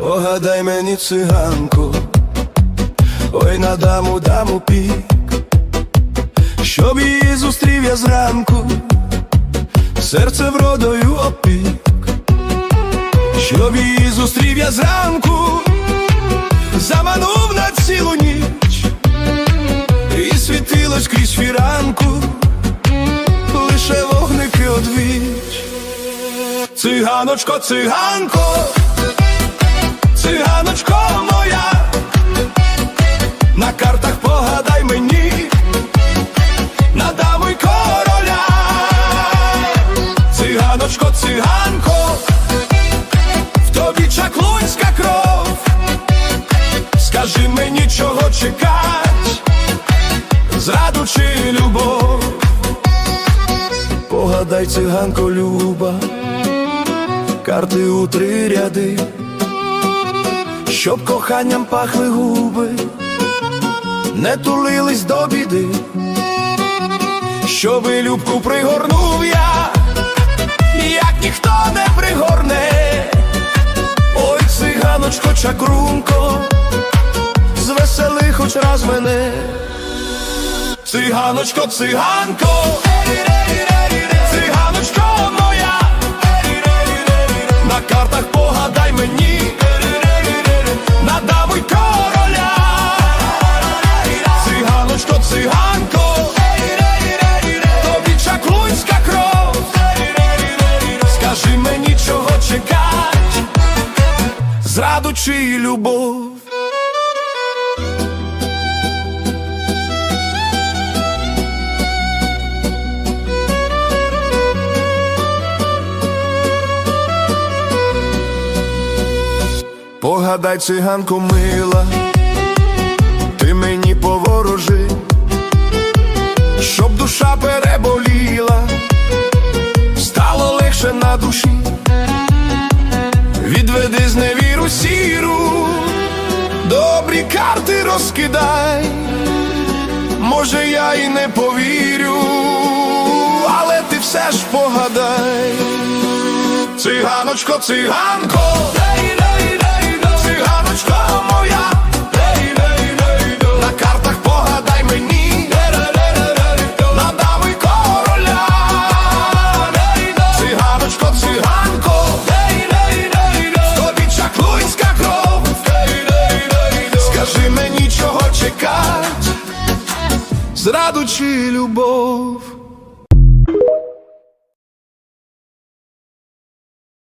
Погадай мені циганку, ой на даму даму пік, щоб її зустрів я зранку, серце вродою опік, щоб її зустрів я зранку, заманув на цілу ніч, і світилось крізь фіранку, лише вогники одвіч. Циганочко, циганко, циганочко моя, на картах погадай мені, на даму й короля, циганочко, циганко, в тобі чаклунська кров, скажи мені, чого чекать, зраду чи любов, погадай, циганко, люба. Карти у три ряди, щоб коханням пахли губи, не тулились до біди, щоби любку пригорнув я, як ніхто не пригорне, ой, циганочко, чакрунко, звесели хоч раз мене, циганочко, циганко, чи любов. Погадай, циганко мила, ти мені поворожи, щоб душа переболіла, карти розкидай, може я і не повірю, але ти все ж погадай, циганочко, циганко. Мені, зраду любов.